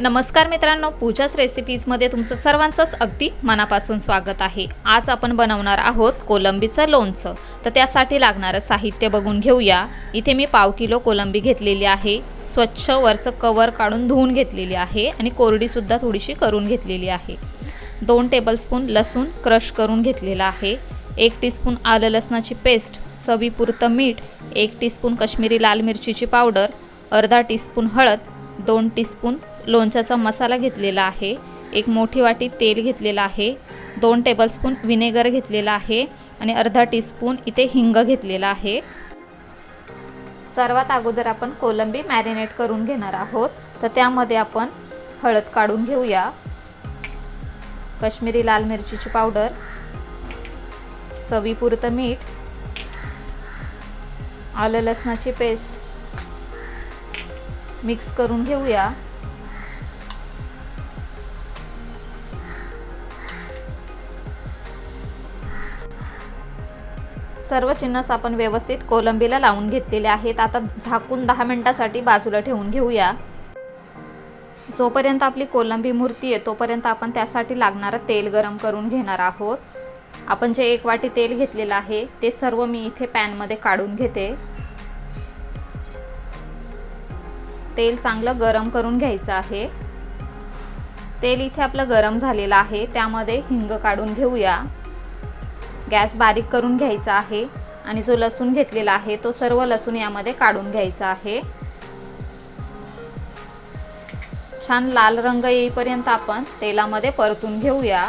नमस्कार मित्रांनो पूजाच रेसिपीजमध्ये तुमचं सर्वांचंच अगदी मनापासून स्वागत आहे. आज आपण बनवणार आहोत कोलंबीचं लोणचं. तर त्यासाठी लागणारं साहित्य बघून घेऊया. इथे मी पाव किलो कोलंबी घेतलेली आहे. स्वच्छ वरचं कवर काढून धुवून घेतलेली आहे आणि कोरडीसुद्धा थोडीशी करून घेतलेली आहे. दोन टेबलस्पून लसूण क्रश करून घेतलेला आहे. एक टीस्पून आलं लसणाची पेस्ट चवीपुरतं मीठ एक टीस्पून कश्मीरी लाल मिरचीची पावडर अर्धा टीस्पून हळद दोन टीस्पून लोणच्याचा मसाला घेतलेला आहे. एक मोठी वाटी तेल घेतलेलं आहे. दोन टेबलस्पून विनेगर घेतलेला आहे आणि अर्धा टीस्पून इथे हिंग घेतलेला आहे. सर्वात अगोदर आपण कोलंबी मॅरिनेट करून घेणार आहोत. तर त्यामध्ये आपण हळद काढून घेऊया. कश्मीरी लाल मिरचीची पावडर चवीपुरतं मीठ आलं लसणाची पेस्ट मिक्स करून घेऊया. सर्व चिन्हस आपण व्यवस्थित कोलंबीला लावून घेतलेले आहेत. आता झाकून दहा मिनटासाठी बाजूला ठेवून घेऊया. जोपर्यंत आपली कोलंबी मूर्ती आहे तोपर्यंत आपण त्यासाठी लागणारं तेल गरम करून घेणार आहोत. आपण जे एक वाटी तेल घेतलेलं आहे ते सर्व मी इथे पॅनमध्ये काढून घेते. तेल चांगलं गरम करून घ्यायचं आहे. तेल इथे आपलं गरम झालेलं आहे त्यामध्ये हिंग काढून घेऊया. गॅस बारीक करून घ्यायचा आहे आणि जो लसूण घेतलेला आहे तो सर्व लसूण यामध्ये काढून घ्यायचा आहे. छान लाल रंग येईपर्यंत आपण तेलामध्ये परतून घेऊया.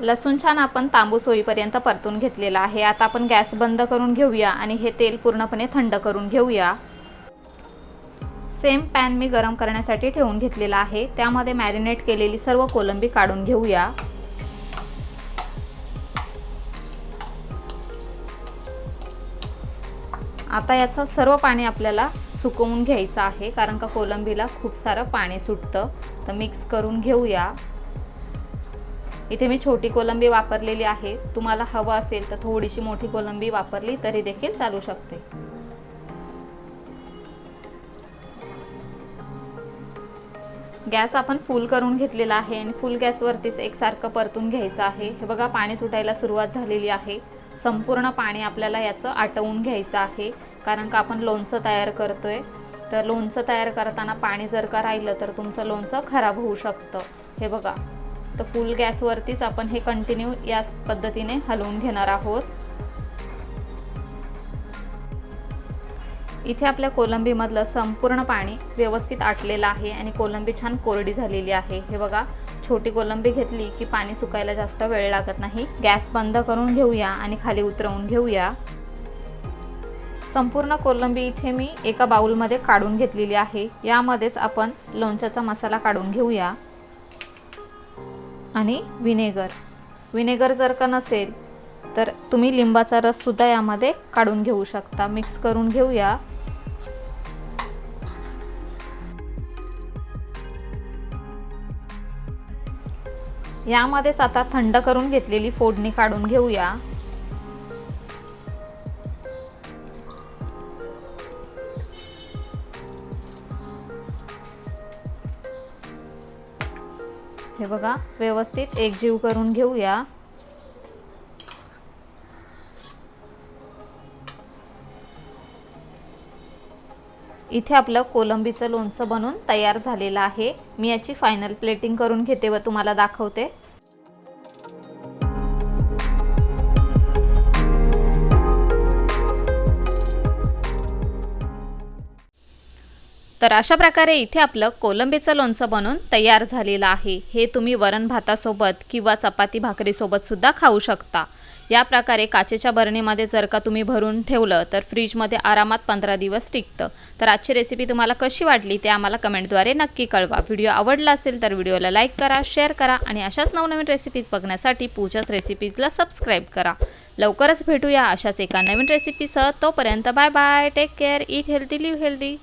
लसूण छान आपण तांबूस होईपर्यंत परतून घेतलेला आहे. आता आपण गॅस बंद करून घेऊया आणि हे तेल पूर्णपणे थंड करून घेऊया. सेम पॅन मी गरम करण्यासाठी ठेवून घेतलेला आहे. त्यामध्ये मॅरिनेट केलेली सर्व कोलंबी काढून घेऊया. आता याचं सर्व पाणी आपल्याला सुकवून घ्यायचं आहे कारण का कोलंबीला खूप सारं पाणी सुटतं. तर मिक्स करून घेऊया. इथे मी छोटी कोलंबी वापरलेली आहे. तुम्हाला हवं असेल तर थोडीशी मोठी कोलंबी वापरली तरी देखील चालू शकते. गॅस आपण फुल करून घेतलेला आहे आणि फुल गॅसवरतीच एकसारखं परतून घ्यायचं आहे. हे बघा पाणी सुटायला सुरुवात झालेली आहे. संपूर्ण पाणी आपल्याला याचं आटवून घ्यायचं आहे कारण का आपण लोणचं तयार करतोय. तर लोणचं तयार करताना पाणी जर का राहिलं तर तुमचं लोणचं खराब होऊ शकतं. हे बघा. तर फुल गॅसवरतीच आपण हे कंटिन्यू याच पद्धतीने हलवून घेणार आहोत. इथे आपल्या कोलंबीमधलं संपूर्ण पाणी व्यवस्थित आटलेलं आहे आणि कोलंबी छान कोरडी झालेली आहे. हे बघा छोटी कोलंबी घेतली की पाणी सुकायला जास्त वेळ लागत नाही. गॅस बंद करून घेऊया आणि खाली उतरवून घेऊया. संपूर्ण कोलंबी इथे मी एका बाउलमध्ये काढून घेतलेली आहे. यामध्येच आपण लोणच्याचा मसाला काढून घेऊया. आणि विनेगर. विनेगर जर का नसेल तर तुम्ही लिंबाचा रससुद्धा यामध्ये काढून घेऊ शकता. मिक्स करून घेऊया. यामध्येच आता थंड करून घेतलेली फोडणी काढून घेऊया. हे बघा व्यवस्थित एकजीव करून घेऊया. इथे आपलं कोलंबीचं लोणचं बनून तयार झालेलं आहे. मी याची फायनल प्लेटिंग करून घेते व तुम्हाला दाखवते. तर अशा प्रकारे इथे आपलं कोलंबीचं लोणचं बनून तयार झालेलं आहे. हे तुम्ही वरण भातासोबत किंवा चपाती भाकरीसोबत सुद्धा खाऊ शकता. या प्रकारे काचेच्या बरणीमध्ये जर का तुम्ही भरून ठेवलं तर फ्रीजमध्ये आरामात पंधरा दिवस टिकतं. तर आजची रेसिपी तुम्हाला कशी वाटली ते आम्हाला कमेंटद्वारे नक्की कळवा. व्हिडिओ आवडला असेल तर व्हिडिओला लाईक करा शेअर करा आणि अशाच नवनवीन रेसिपीज बघण्यासाठी पूजाच रेसिपीजला सबस्क्राईब करा. लवकरच भेटूया अशाच एका नवीन रेसिपीसह तोपर्यंत bye bye take care eat healthy live healthy